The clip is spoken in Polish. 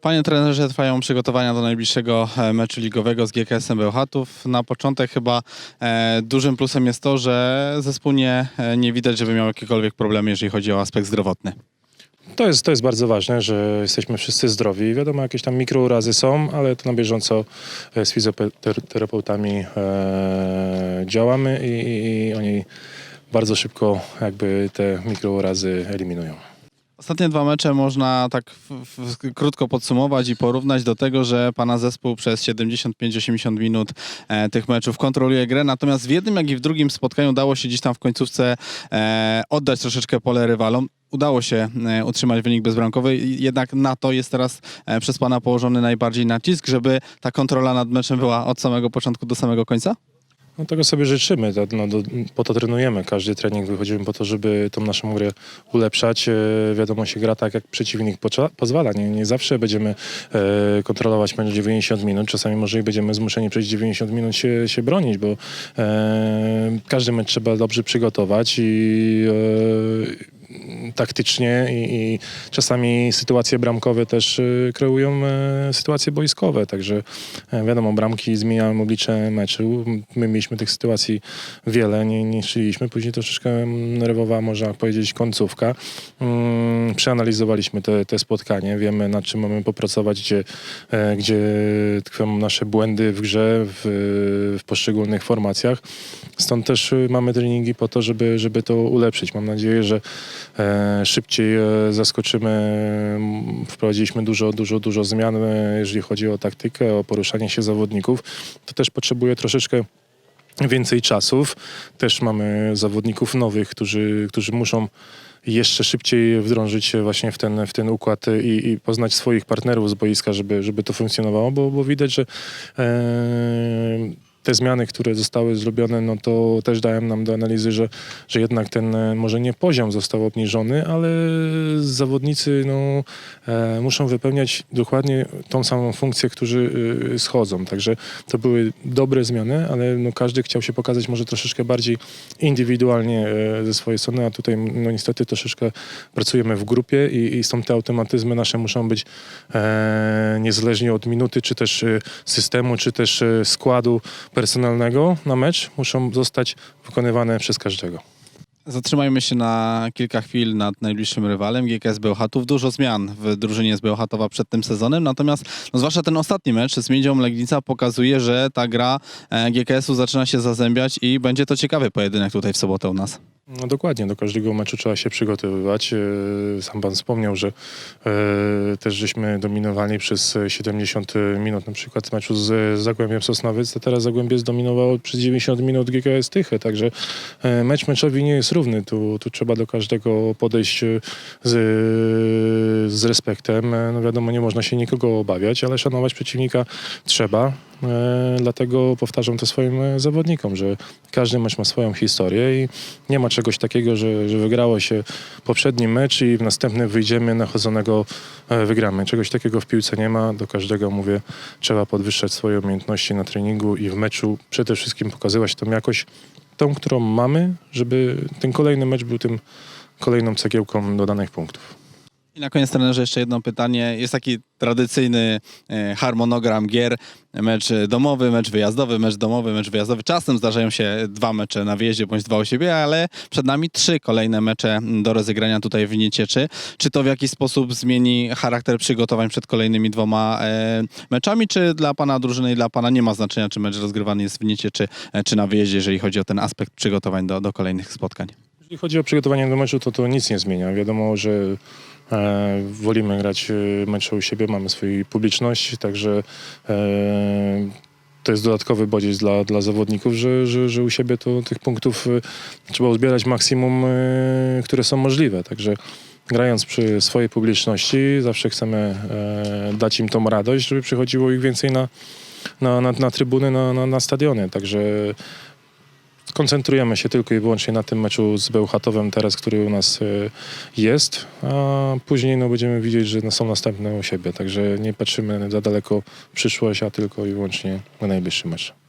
Panie trenerze, trwają przygotowania do najbliższego e, meczu ligowego z GKS-em Bełchatów. Na początek chyba e, dużym plusem jest to, że zespół nie, e, nie widać, żeby miał jakiekolwiek problemy, jeżeli chodzi o aspekt zdrowotny. To jest, to jest bardzo ważne, że jesteśmy wszyscy zdrowi. Wiadomo, jakieś tam mikrourazy są, ale to na bieżąco z fizjoterapeutami e, działamy i, i, i oni bardzo szybko jakby te mikrourazy eliminują. Ostatnie dwa mecze można tak w, w, krótko podsumować i porównać do tego, że pana zespół przez 75-80 minut e, tych meczów kontroluje grę, natomiast w jednym jak i w drugim spotkaniu dało się gdzieś tam w końcówce e, oddać troszeczkę pole rywalom. Udało się e, utrzymać wynik bezbramkowy, jednak na to jest teraz e, przez pana położony najbardziej nacisk, żeby ta kontrola nad meczem była od samego początku do samego końca? No tego sobie życzymy, to, no, do, po to trenujemy. Każdy trening wychodzimy po to, żeby tą naszą grę ulepszać. E, wiadomo, się gra tak, jak przeciwnik pozwala. Nie, nie zawsze będziemy e, kontrolować mecz 90 minut. Czasami może i będziemy zmuszeni przez 90 minut się, się bronić, bo e, każdy mecz trzeba dobrze przygotować i e, taktycznie i, i czasami sytuacje bramkowe też y, kreują e, sytuacje boiskowe, także e, wiadomo, bramki zmieniają oblicze meczu. My mieliśmy tych sytuacji wiele, nie, nie szliśmy. Później troszeczkę nerwowa, można powiedzieć, końcówka. Mm, przeanalizowaliśmy te, te spotkanie, wiemy nad czym mamy popracować, gdzie, e, gdzie tkwią nasze błędy w grze, w, w poszczególnych formacjach. Stąd też y, mamy treningi po to, żeby, żeby to ulepszyć. Mam nadzieję, że e, szybciej e, zaskoczymy. Wprowadziliśmy dużo, dużo, dużo zmian, e, jeżeli chodzi o taktykę, o poruszanie się zawodników. To też potrzebuje troszeczkę więcej czasów. Też mamy zawodników nowych, którzy, którzy muszą jeszcze szybciej wdrążyć się właśnie w ten, w ten układ i, i poznać swoich partnerów z boiska, żeby, żeby to funkcjonowało, bo, bo widać, że e, te zmiany, które zostały zrobione, no to też dają nam do analizy, że, że jednak ten e, może nie poziom został obniżony, ale zawodnicy no, e, muszą wypełniać dokładnie tą samą funkcję, którzy e, schodzą. Także to były dobre zmiany, ale no, każdy chciał się pokazać może troszeczkę bardziej indywidualnie e, ze swojej strony, a tutaj no, niestety troszeczkę pracujemy w grupie i, i stąd te automatyzmy nasze muszą być e, niezależnie od minuty, czy też systemu, czy też składu personalnego na mecz, muszą zostać wykonywane przez każdego. Zatrzymajmy się na kilka chwil nad najbliższym rywalem GKS Bełchatów. Dużo zmian w drużynie z Bełchatowa przed tym sezonem, natomiast no zwłaszcza ten ostatni mecz z Miedzią Legnica pokazuje, że ta gra e, GKS-u zaczyna się zazębiać i będzie to ciekawy pojedynek tutaj w sobotę u nas. No dokładnie, do każdego meczu trzeba się przygotowywać. E, Sam pan wspomniał, że e, też żeśmy dominowali przez 70 minut, na przykład w meczu z Zagłębiem Sosnowiec, a teraz Zagłębie zdominowało przez 90 minut GKS Tychy, także e, mecz meczowi nie jest równy. Tu, tu trzeba do każdego podejść z, z respektem. E, No wiadomo, nie można się nikogo obawiać, ale szanować przeciwnika trzeba. E, Dlatego powtarzam to swoim e, zawodnikom, że każdy mecz ma swoją historię i nie ma czegoś takiego, że, że wygrało się poprzedni mecz i w następny wyjdziemy nachodzonego wygramy. Czegoś takiego w piłce nie ma. Do każdego mówię, trzeba podwyższać swoje umiejętności na treningu i w meczu przede wszystkim pokazywać tą jakość, tą, którą mamy, żeby ten kolejny mecz był tym kolejną cegiełką dodanych punktów. I na koniec trenerze jeszcze jedno pytanie. Jest taki tradycyjny e, harmonogram gier. Mecz domowy, mecz wyjazdowy, mecz domowy, mecz wyjazdowy. Czasem zdarzają się dwa mecze na wyjeździe bądź dwa u siebie, ale przed nami trzy kolejne mecze do rozegrania tutaj w Niecieczy. Czy to w jakiś sposób zmieni charakter przygotowań przed kolejnymi dwoma e, meczami, czy dla pana drużyny i dla pana nie ma znaczenia, czy mecz rozgrywany jest w Niecieczy, e, czy na wyjeździe, jeżeli chodzi o ten aspekt przygotowań do, do kolejnych spotkań? Jeśli chodzi o przygotowanie do meczu, to to nic nie zmienia. Wiadomo, że e, wolimy grać e, mecze u siebie, mamy swojej publiczność, także e, to jest dodatkowy bodziec dla, dla zawodników, że, że, że u siebie to tych punktów e, trzeba uzbierać maksimum, e, które są możliwe. Także grając przy swojej publiczności, zawsze chcemy e, dać im tą radość, żeby przychodziło ich więcej na, na, na, na trybuny, na, na, na stadiony. Także koncentrujemy się tylko i wyłącznie na tym meczu z Bełchatowem teraz, który u nas y, jest, a później no, będziemy widzieć, że są następne u siebie, także nie patrzymy za daleko w przyszłość, a tylko i wyłącznie na najbliższy mecz.